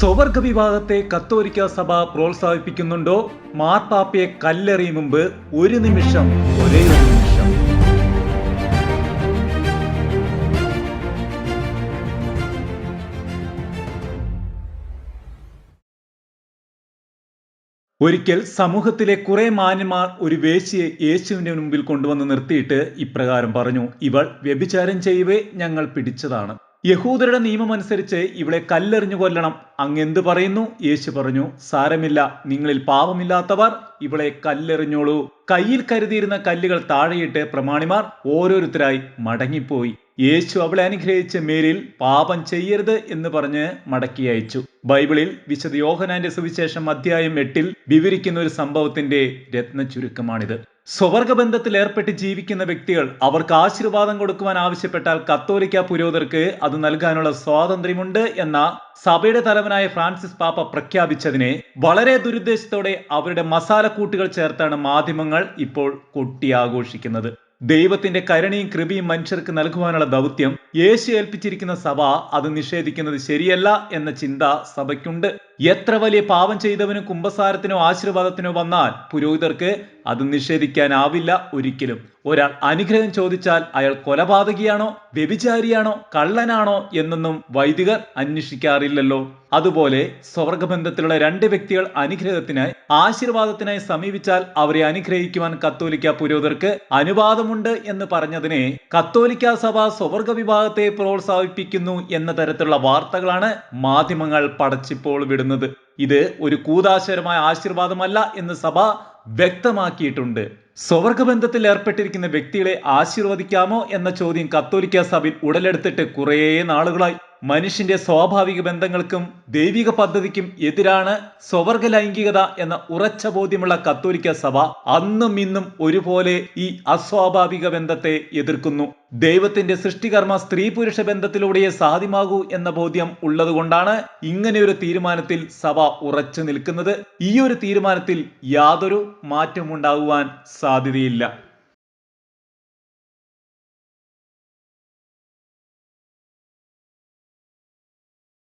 സ്വവർഗ വിവാദത്തെ കത്തോലിക്ക സഭ പ്രോത്സാഹിപ്പിക്കുന്നുണ്ടോ? മാർപ്പാപ്പയെ കല്ലെറിയും മുമ്പ് ഒരു നിമിഷം ഒരേ ഒരു നിമിഷം. ഒരിക്കൽ സമൂഹത്തിലെ കുറെ മാന്യന്മാർ ഒരു വേശ്യയെ യേശുവിന്റെ മുമ്പിൽ കൊണ്ടുവന്ന് നിർത്തിയിട്ട് ഇപ്രകാരം പറഞ്ഞു ഇവൾ വ്യഭിചാരം ചെയ്യവേ ഞങ്ങൾ പിടിച്ചതാണ്. യഹൂദരുടെ നിയമമനുസരിച്ച് ഇവളെ കല്ലെറിഞ്ഞു കൊല്ലണം. അങ്ങെന്ത് പറയുന്നു? യേശു പറഞ്ഞു സാരമില്ല നിങ്ങളിൽ പാപമില്ലാത്തവർ ഇവളെ കല്ലെറിഞ്ഞോളൂ. കയ്യിൽ കരുതിയിരുന്ന കല്ലുകൾ താഴെയിട്ട് പ്രമാണിമാർ ഓരോരുത്തരായി മടങ്ങിപ്പോയി. യേശു അവളെ അനുഗ്രഹിച്ച മേലിൽ പാപം ചെയ്യരുത് എന്ന് പറഞ്ഞ് മടക്കി അയച്ചു. ബൈബിളിൽ വിശുദ്ധ യോഹനാന്റെ സുവിശേഷം അധ്യായം എട്ടിൽ വിവരിക്കുന്ന ഒരു സംഭവത്തിന്റെ രത്ന ചുരുക്കമാണിത് സ്വവർഗ ബന്ധത്തിൽ ഏർപ്പെട്ട് ജീവിക്കുന്ന വ്യക്തികൾ അവർക്ക് ആശീർവാദം കൊടുക്കുവാൻ ആവശ്യപ്പെട്ടാൽ കത്തോലിക്ക പുരോഹിതർക്ക് അത് നൽകാനുള്ള സ്വാതന്ത്ര്യമുണ്ട് എന്ന സഭയുടെ തലവനായ ഫ്രാൻസിസ് പാപ്പ പ്രഖ്യാപിച്ചതിനെ വളരെ ദുരുദ്ദേശത്തോടെ അവരുടെ മസാലക്കൂട്ടുകൾ ചേർത്താണ് മാധ്യമങ്ങൾ ഇപ്പോൾ കൊട്ടിയാഘോഷിക്കുന്നത്. ദൈവത്തിന്റെ കരുണയും കൃപയും മനുഷ്യർക്ക് നൽകുവാനുള്ള ദൗത്യം യേശു ഏൽപ്പിച്ചിരിക്കുന്ന സഭ അത് നിഷേധിക്കുന്നത് ശരിയല്ല എന്ന ചിന്ത സഭയ്ക്കുണ്ട്. എത്ര വലിയ പാപം ചെയ്തവനും കുംഭസാരത്തിനോ ആശീർവാദത്തിനോ വന്നാൽ പുരോഹിതർക്ക് അത് നിഷേധിക്കാനാവില്ല ഒരിക്കലും. ഒരാൾ അനുഗ്രഹം ചോദിച്ചാൽ അയാൾ കൊലപാതകിയാണോ വ്യഭിചാരിയാണോ കള്ളനാണോ എന്നൊന്നും വൈദികർ അന്വേഷിക്കാറില്ലല്ലോ. അതുപോലെ സ്വർഗബന്ധത്തിലുള്ള രണ്ട് വ്യക്തികൾ അനുഗ്രഹത്തിനായി ആശീർവാദത്തിനായി സമീപിച്ചാൽ അവരെ അനുഗ്രഹിക്കുവാൻ കത്തോലിക്ക പുരോഹിതർക്ക് അനുവാദമുണ്ട് എന്ന് പറഞ്ഞതിനെ കത്തോലിക്ക സഭ സ്വർഗ വിഭാഗത്തെ പ്രോത്സാഹിപ്പിക്കുന്നു എന്ന തരത്തിലുള്ള വാർത്തകളാണ് മാധ്യമങ്ങൾ പടച്ചിപ്പോൾ വിടുന്നത്. ഇത് ഒരു കൂതാശരമായ ആശീർവാദമല്ല എന്ന് സഭ വ്യക്തമാക്കിയിട്ടുണ്ട്. സ്വവർഗബന്ധത്തിൽ ഏർപ്പെട്ടിരിക്കുന്ന വ്യക്തികളെ ആശീർവദിക്കാമോ എന്ന ചോദ്യം കത്തോലിക്ക സഭയിൽ ഉടലെടുത്തിട്ട് കുറേ നാളുകളായി. മനുഷ്യന്റെ സ്വാഭാവിക ബന്ധങ്ങൾക്കും ദൈവിക പദ്ധതിക്കും എതിരാണ് സ്വവർഗ ലൈംഗികത എന്ന ഉറച്ച ബോധ്യമുള്ള കത്തോലിക്ക സഭ അന്നും ഇന്നും ഒരുപോലെ ഈ അസ്വാഭാവിക ബന്ധത്തെ എതിർക്കുന്നു. ദൈവത്തിന്റെ സൃഷ്ടികർമ്മ സ്ത്രീ പുരുഷ ബന്ധത്തിലൂടെയേ സാധ്യമാകൂ എന്ന ബോധ്യം ഉള്ളതുകൊണ്ടാണ് ഇങ്ങനെ ഒരു തീരുമാനത്തിൽ സഭ ഉറച്ചു നിൽക്കുന്നത്. ഈ ഒരു തീരുമാനത്തിൽ യാതൊരു മാറ്റമുണ്ടാകുവാൻ സാധ്യതയില്ല.